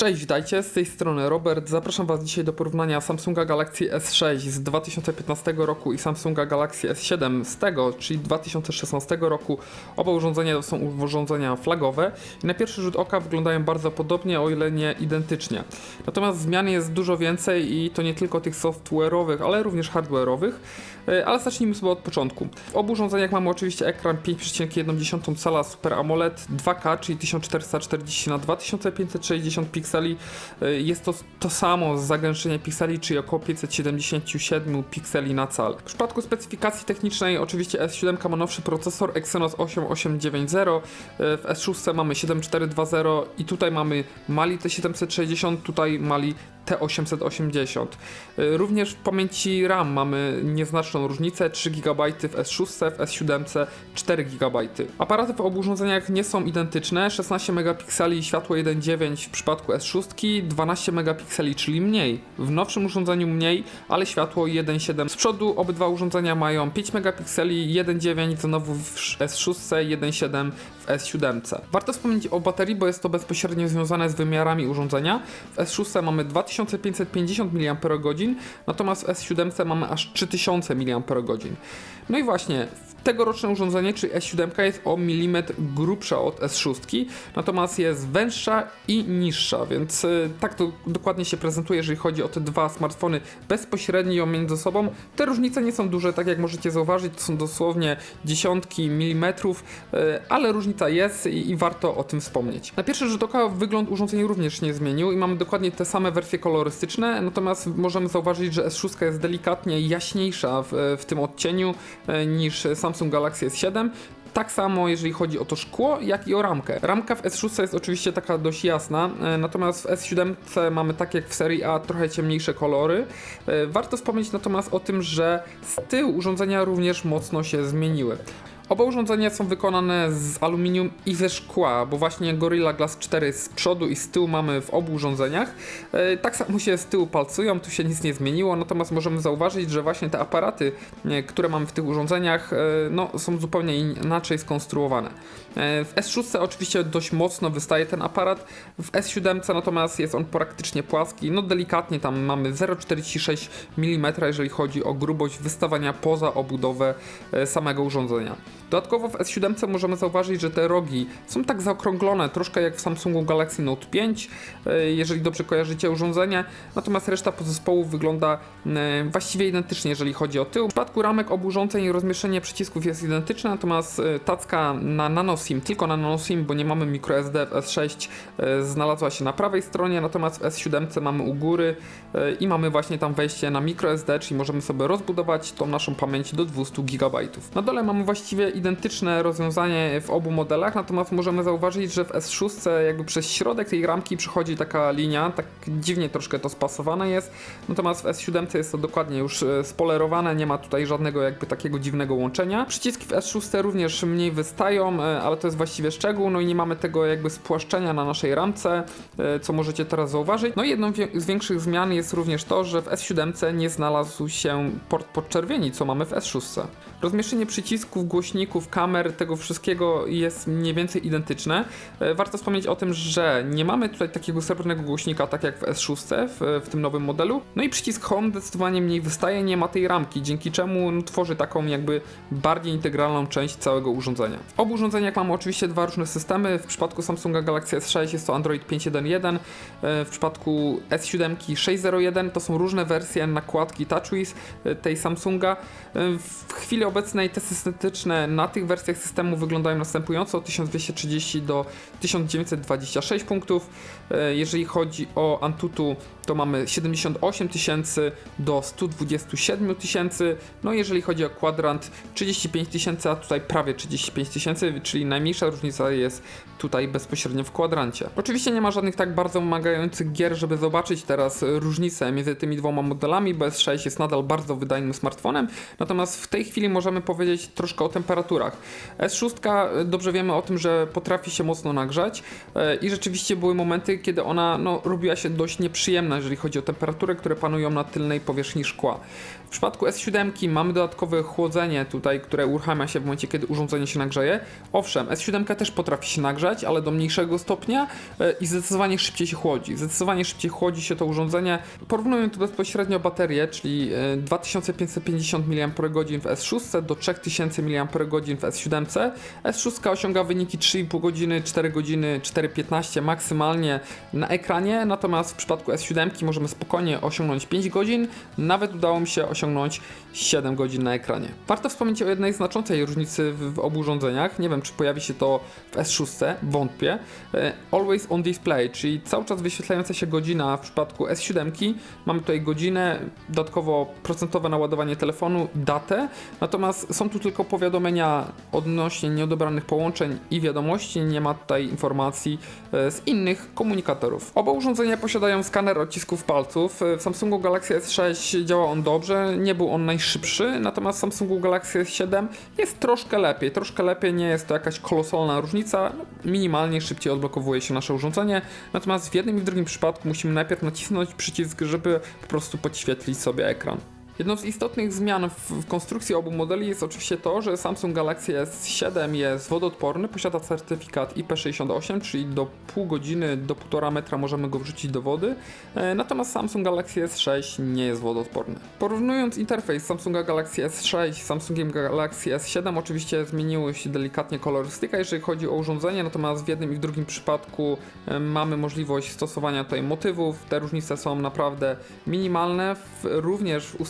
Cześć, witajcie, z tej strony Robert. Zapraszam Was dzisiaj do porównania Samsunga Galaxy S6 z 2015 roku i Samsunga Galaxy S7 z tego, czyli 2016 roku. Oba urządzenia to są urządzenia flagowe i na pierwszy rzut oka wyglądają bardzo podobnie, o ile nie identycznie. Natomiast zmian jest dużo więcej i to nie tylko tych software'owych, ale również hardware'owych. E, Ale zacznijmy sobie od początku. W obu urządzeniach mamy oczywiście ekran 5,1 cala Super AMOLED 2K, czyli 1440 na 2560 pikseli. E, Jest to to samo z zagęszczenia pikseli, czyli około 577 pikseli na cal. W przypadku specyfikacji technicznej oczywiście S7 ma nowszy procesor Exynos 8890, e, w S6 mamy 7420 i tutaj mamy Mali T760, tutaj Mali T880. Y, Również w pamięci RAM mamy nieznaczną różnicę 3 GB w S6, w S7 4 GB. Aparaty w obu urządzeniach nie są identyczne, 16 megapikseli światło 1.9 w przypadku S6, 12 megapikseli, czyli mniej. W nowszym urządzeniu mniej, ale światło 1.7. Z przodu obydwa urządzenia mają 5 megapikseli, 1.9 znowu w S6, 1.7 w S7. Warto wspomnieć o baterii, bo jest to bezpośrednio związane z wymiarami urządzenia. W S6 mamy 2550 mAh, natomiast w S7 mamy aż 3000 mAh. No i właśnie, tegoroczne urządzenie, czyli S7 jest o milimetr grubsza od S6, natomiast jest węższa i niższa, więc y, tak to dokładnie się prezentuje, jeżeli chodzi o te dwa smartfony bezpośrednio między sobą. Te różnice nie są duże, tak jak możecie zauważyć, to są dosłownie dziesiątki milimetrów, y, ale różnica jest i, warto o tym wspomnieć. Na pierwszy rzut oka wygląd urządzenia również nie zmienił i mamy dokładnie te same wersje kolorystyczne, natomiast możemy zauważyć, że S6 jest delikatnie jaśniejsza w, w tym odcieniu e, niż Samsung Galaxy S7. Tak samo jeżeli chodzi o to szkło, jak i o ramkę. Ramka w S6 jest oczywiście taka dość jasna, e, natomiast w S7 mamy tak jak w serii A trochę ciemniejsze kolory. E, Warto wspomnieć natomiast o tym, że z tyłu urządzenia również mocno się zmieniły. Oba urządzenia są wykonane z aluminium i ze szkła, bo właśnie Gorilla Glass 4 z przodu i z tyłu mamy w obu urządzeniach. E, Tak samo się z tyłu palcują, tu się nic nie zmieniło, natomiast możemy zauważyć, że właśnie te aparaty, e, które mamy w tych urządzeniach, e, no, są zupełnie inaczej skonstruowane. W S6 oczywiście dość mocno wystaje ten aparat, w S7 natomiast jest on praktycznie płaski, no delikatnie tam mamy 0,46 mm, jeżeli chodzi o grubość wystawania poza obudowę samego urządzenia. Dodatkowo w S7 możemy zauważyć, że te rogi są tak zaokrąglone, troszkę jak w Samsungu Galaxy Note 5, e, jeżeli dobrze kojarzycie urządzenie, natomiast reszta podzespołu wygląda e, właściwie identycznie, jeżeli chodzi o tył. W przypadku ramek obu urządzeń rozmieszczenie przycisków jest identyczne, natomiast e, tacka na nanoSIM, tylko na nanoSIM, bo nie mamy microSD w S6, e, znalazła się na prawej stronie, natomiast w S7 mamy u góry i mamy właśnie tam wejście na microSD, czyli możemy sobie rozbudować tą naszą pamięć do 200 GB. Na dole mamy właściwie identyczne rozwiązanie w obu modelach, natomiast możemy zauważyć, że w S6 jakby przez środek tej ramki przechodzi taka linia, tak dziwnie troszkę to spasowane jest, natomiast w S7 jest to dokładnie już e, spolerowane, nie ma tutaj żadnego jakby takiego dziwnego łączenia. Przyciski w S6 również mniej wystają, e, ale to jest właściwie szczegół, no i nie mamy tego jakby spłaszczenia na naszej ramce, e, co możecie teraz zauważyć. No i jedną z większych zmian jest również to, że w S7 nie znalazł się port podczerwieni, co mamy w S6. Rozmieszczenie przycisków, głośników, kamer, tego wszystkiego jest mniej więcej identyczne. E, Warto wspomnieć o tym, że nie mamy tutaj takiego srebrnego głośnika, tak jak w S6, w, w tym nowym modelu. No i przycisk Home zdecydowanie mniej wystaje, nie ma tej ramki, dzięki czemu no, tworzy taką jakby bardziej integralną część całego urządzenia. W obu urządzeniach mamy oczywiście dwa różne systemy. W przypadku Samsunga Galaxy S6 jest to Android 5.1.1, e, w przypadku S7 6.0.1 to są różne wersje nakładki TouchWiz e, tej Samsunga. W chwili obecnej te syntetyczne na tych wersjach systemu wyglądają następująco od 1230 do 1926 punktów. E, Jeżeli chodzi o Antutu, to mamy 78 tysięcy do 127 tysięcy. No jeżeli chodzi o kwadrant 35 tysięcy, a tutaj prawie 35 tysięcy, czyli najmniejsza różnica jest tutaj bezpośrednio w kwadrancie. Oczywiście nie ma żadnych tak bardzo wymagających gier, żeby zobaczyć teraz różnicę między tymi dwoma modelami, bo S6 jest nadal bardzo wydajnym smartfonem, natomiast w tej chwili możemy powiedzieć troszkę o temperaturach. S6 e, dobrze wiemy o tym, że potrafi się mocno nagrzać e, i rzeczywiście były momenty, kiedy ona no, robiła się dość nieprzyjemna, jeżeli chodzi o temperaturę, które panują na tylnej powierzchni szkła. W przypadku S7 mamy dodatkowe chłodzenie tutaj, które uruchamia się w momencie, kiedy urządzenie się nagrzeje. Owszem, S7 też potrafi się nagrzać, ale do mniejszego stopnia e, i zdecydowanie szybciej się chłodzi. Zdecydowanie szybciej chłodzi się to urządzenie. Porównuję tu bezpośrednio baterię, czyli e, 2550 mAh w S6 do 3000 mAh w S7. S6 osiąga wyniki 3,5 godziny, 4 godziny, 4,15 maksymalnie na ekranie, natomiast w przypadku S7 możemy spokojnie osiągnąć 5 godzin, nawet udało mi się osiągnąć 7 godzin na ekranie. Warto wspomnieć o jednej znaczącej różnicy w, w obu urządzeniach. Nie wiem, czy pojawi się to w S6, wątpię. E, Always on display, czyli cały czas wyświetlająca się godzina w przypadku S7. Mamy tutaj godzinę, dodatkowo procentowe naładowanie telefonu, datę, natomiast są tu tylko powiadomienia odnośnie nieodebranych połączeń i wiadomości, nie ma tutaj informacji e, z innych komunikatorów. Oba urządzenia posiadają skaner odcisków palców. E, W Samsungu Galaxy S6 działa on dobrze, nie był on najszybszy, natomiast w Samsungu Galaxy S7 jest troszkę lepiej, troszkę lepiej, nie jest to jakaś kolosalna różnica, minimalnie szybciej odblokowuje się nasze urządzenie, natomiast w jednym i w drugim przypadku musimy najpierw nacisnąć przycisk, żeby po prostu podświetlić sobie ekran. Jedną z istotnych zmian w, konstrukcji obu modeli jest oczywiście to, że Samsung Galaxy S7 jest wodoodporny, posiada certyfikat IP68, czyli do pół godziny, do 1,5 metra możemy go wrzucić do wody, e, natomiast Samsung Galaxy S6 nie jest wodoodporny. Porównując interfejs Samsunga Galaxy S6 z Samsungiem Galaxy S7, oczywiście zmieniły się delikatnie kolorystyka, jeżeli chodzi o urządzenie, natomiast w jednym i w drugim przypadku e, mamy możliwość stosowania tutaj motywów, te różnice są naprawdę minimalne, również w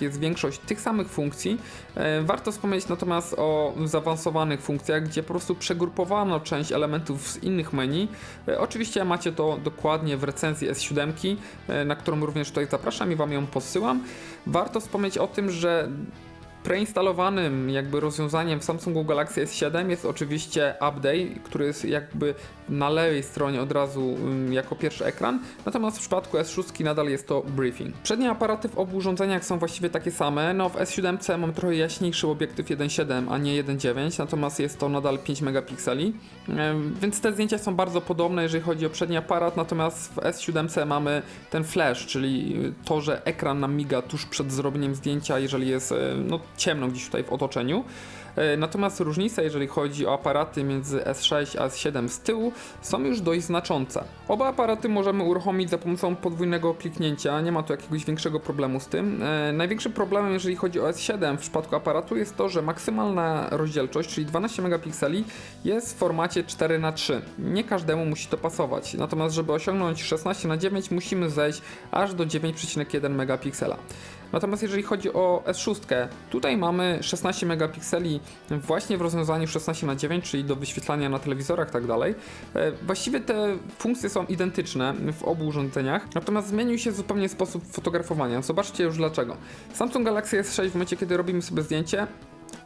jest większość tych samych funkcji. E, Warto wspomnieć natomiast o zaawansowanych funkcjach, gdzie po prostu przegrupowano część elementów z innych menu. E, Oczywiście macie to dokładnie w recenzji S7, e, na którą również tutaj zapraszam i Wam ją posyłam. Warto wspomnieć o tym, że preinstalowanym jakby rozwiązaniem w Samsungu Galaxy S7 jest oczywiście Update, który jest jakby na lewej stronie od razu jako pierwszy ekran, natomiast w przypadku S6 nadal jest to Briefing. Przednie aparaty w obu urządzeniach są właściwie takie same, no w S7C mam trochę jaśniejszy obiektyw 1.7, a nie 1.9, natomiast jest to nadal 5 megapikseli, więc te zdjęcia są bardzo podobne, jeżeli chodzi o przedni aparat, natomiast w S7C mamy ten flash, czyli to, że ekran nam miga tuż przed zrobieniem zdjęcia, jeżeli jest e, no, ciemno gdzieś tutaj w otoczeniu. E, Natomiast różnice, jeżeli chodzi o aparaty między S6 a S7 z tyłu, są już dość znaczące. Oba aparaty możemy uruchomić za pomocą podwójnego kliknięcia, nie ma tu jakiegoś większego problemu z tym. E, Największym problemem, jeżeli chodzi o S7 w przypadku aparatu jest to, że maksymalna rozdzielczość, czyli 12 megapikseli, jest w formacie 4 na 3 Nie każdemu musi to pasować, natomiast żeby osiągnąć 16 na 9 musimy zejść aż do 9,1 megapiksela. Natomiast jeżeli chodzi o S6, tutaj mamy 16 megapikseli właśnie w rozwiązaniu 16 na 9 czyli do wyświetlania na telewizorach i tak dalej. E, Właściwie te funkcje są identyczne w obu urządzeniach, natomiast zmienił się zupełnie sposób fotografowania. Zobaczcie już dlaczego. Samsung Galaxy S6 w momencie, kiedy robimy sobie zdjęcie,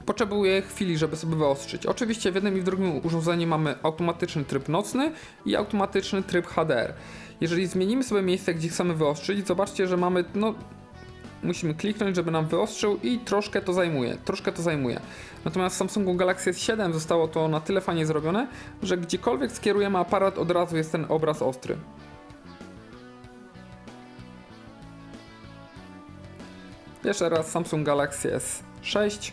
potrzebuje chwili, żeby sobie wyostrzyć. Oczywiście w jednym i w drugim urządzeniu mamy automatyczny tryb nocny i automatyczny tryb HDR. Jeżeli zmienimy sobie miejsce, gdzie chcemy wyostrzyć, zobaczcie, że mamy no, musimy kliknąć, żeby nam wyostrzył i troszkę to zajmuje, troszkę to zajmuje. Natomiast w Samsungu Galaxy S7 zostało to na tyle fajnie zrobione, że gdziekolwiek skierujemy aparat, od razu jest ten obraz ostry. Jeszcze raz Samsung Galaxy S6.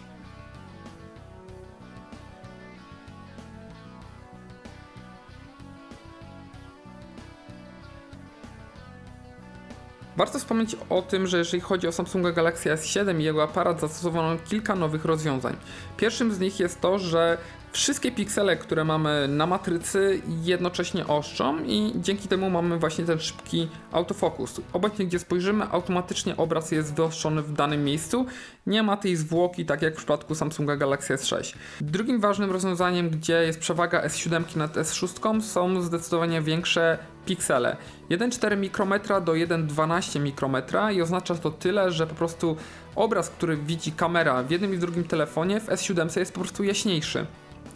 Warto wspomnieć o tym, że jeżeli chodzi o Samsunga Galaxy S7 i jego aparat, zastosowano kilka nowych rozwiązań. Pierwszym z nich jest to, że wszystkie piksele, które mamy na matrycy, jednocześnie oszczą i dzięki temu mamy właśnie ten szybki autofokus. Obecnie, gdzie spojrzymy, automatycznie obraz jest wyostrzony w danym miejscu. Nie ma tej zwłoki, tak jak w przypadku Samsunga Galaxy S6. Drugim ważnym rozwiązaniem, gdzie jest przewaga S7 nad S6, są zdecydowanie większe piksele. 1,4 mikrometra do 1,12 mikrometra i oznacza to tyle, że po prostu obraz, który widzi kamera w jednym i w drugim telefonie w S7 jest po prostu jaśniejszy.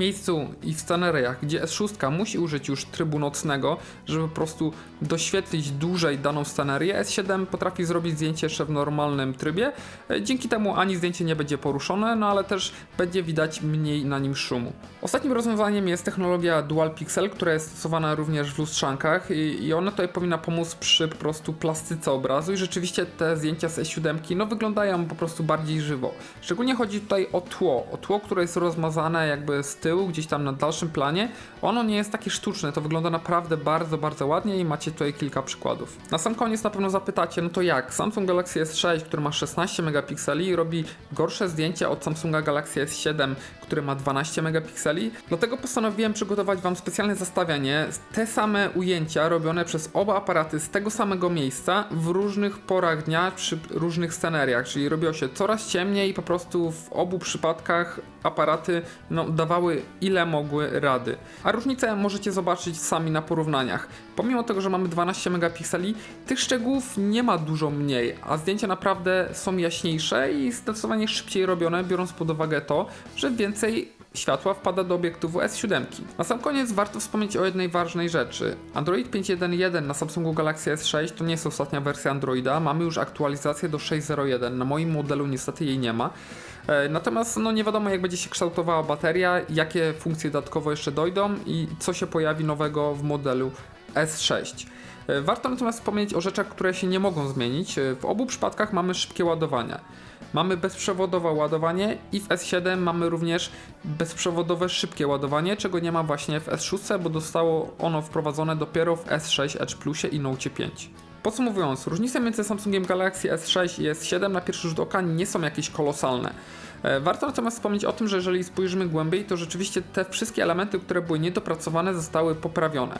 Miejscu i w sceneriach, gdzie S6 musi użyć już trybu nocnego, żeby po prostu doświetlić dłużej daną scenerię, S7 potrafi zrobić zdjęcie jeszcze w normalnym trybie. E, Dzięki temu ani zdjęcie nie będzie poruszone, no ale też będzie widać mniej na nim szumu. Ostatnim rozwiązaniem jest technologia Dual Pixel, która jest stosowana również w lustrzankach i, i ona tutaj powinna pomóc przy po prostu plastyce obrazu i rzeczywiście te zdjęcia z S7 no wyglądają po prostu bardziej żywo. Szczególnie chodzi tutaj o tło, o tło, które jest rozmazane jakby z tyłu, gdzieś tam na dalszym planie. Ono nie jest takie sztuczne, to wygląda naprawdę bardzo, bardzo ładnie i macie tutaj kilka przykładów. Na sam koniec na pewno zapytacie, no to jak? Samsung Galaxy S6, który ma 16 megapikseli robi gorsze zdjęcia od Samsunga Galaxy S7, który ma 12 megapikseli. Dlatego postanowiłem przygotować Wam specjalne zestawianie, te same ujęcia robione przez oba aparaty z tego samego miejsca w różnych porach dnia przy różnych scenariach, czyli robiło się coraz ciemniej i po prostu w obu przypadkach aparaty no, dawały ile mogły rady. A różnice możecie zobaczyć sami na porównaniach. Pomimo tego, że mamy 12 megapikseli, tych szczegółów nie ma dużo mniej, a zdjęcia naprawdę są jaśniejsze i zdecydowanie szybciej robione, biorąc pod uwagę to, że więcej światła wpada do obiektywu S7. Na sam koniec warto wspomnieć o jednej ważnej rzeczy. Android 5.1.1 na Samsungu Galaxy S6 to nie jest ostatnia wersja Androida, mamy już aktualizację do 6.0.1. Na moim modelu niestety jej nie ma. E, Natomiast no nie wiadomo jak będzie się kształtowała bateria, jakie funkcje dodatkowo jeszcze dojdą i co się pojawi nowego w modelu S6. E, Warto natomiast wspomnieć o rzeczach, które się nie mogą zmienić. E, W obu przypadkach mamy szybkie ładowania. Mamy bezprzewodowe ładowanie i w S7 mamy również bezprzewodowe szybkie ładowanie, czego nie ma właśnie w S6, bo zostało ono wprowadzone dopiero w S6 Edge Plusie i Note 5. Podsumowując, różnice między Samsungiem Galaxy S6 i S7 na pierwszy rzut oka nie są jakieś kolosalne. E, Warto natomiast wspomnieć o tym, że jeżeli spojrzymy głębiej, to rzeczywiście te wszystkie elementy, które były niedopracowane, zostały poprawione.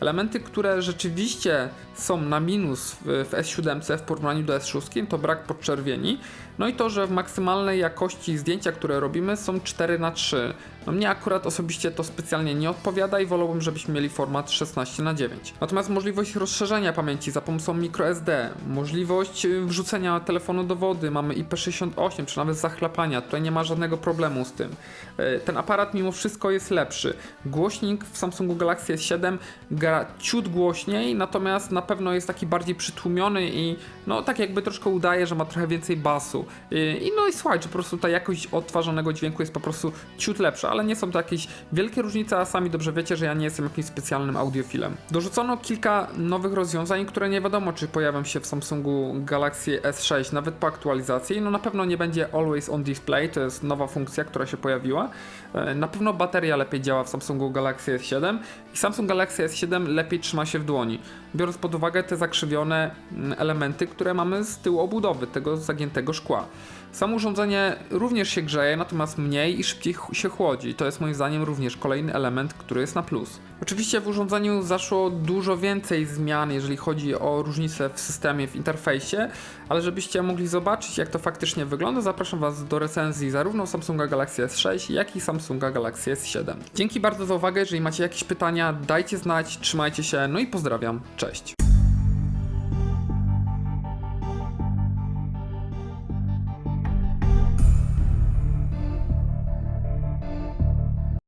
Elementy, które rzeczywiście są na minus w, w S7 w porównaniu do S6, to brak podczerwieni, no i to, że w maksymalnej jakości zdjęcia, które robimy, są 4 na 3 No mnie akurat osobiście to specjalnie nie odpowiada i wolałbym, żebyśmy mieli format 16 na 9 Natomiast możliwość rozszerzenia pamięci za pomocą microSD, możliwość y, wrzucenia telefonu do wody, mamy IP68 czy nawet zachlapania, tutaj nie ma żadnego problemu z tym. Y, Ten aparat mimo wszystko jest lepszy. Głośnik w Samsungu Galaxy S7 ciut głośniej, natomiast na pewno jest taki bardziej przytłumiony i no tak jakby troszkę udaje, że ma trochę więcej basu. I no i słuchajcie, po prostu ta jakość odtwarzanego dźwięku jest po prostu ciut lepsza, ale nie są to jakieś wielkie różnice, a sami dobrze wiecie, że ja nie jestem jakimś specjalnym audiofilem. Dorzucono kilka nowych rozwiązań, które nie wiadomo czy pojawią się w Samsungu Galaxy S6 nawet po aktualizacji. No na pewno nie będzie Always on Display, to jest nowa funkcja, która się pojawiła. E, Na pewno bateria lepiej działa w Samsungu Galaxy S7 i Samsung Galaxy S7 lepiej trzyma się w dłoni, biorąc pod uwagę te zakrzywione mm, elementy, które mamy z tyłu obudowy, tego zagiętego szkła. Samo urządzenie również się grzeje, natomiast mniej i szybciej się chłodzi. To jest moim zdaniem również kolejny element, który jest na plus. Oczywiście w urządzeniu zaszło dużo więcej zmian, jeżeli chodzi o różnice w systemie, w interfejsie, ale żebyście mogli zobaczyć, jak to faktycznie wygląda, zapraszam Was do recenzji zarówno Samsunga Galaxy S6, jak i Samsunga Galaxy S7. Dzięki bardzo za uwagę, jeżeli macie jakieś pytania, dajcie znać, trzymajcie się, no i pozdrawiam, cześć.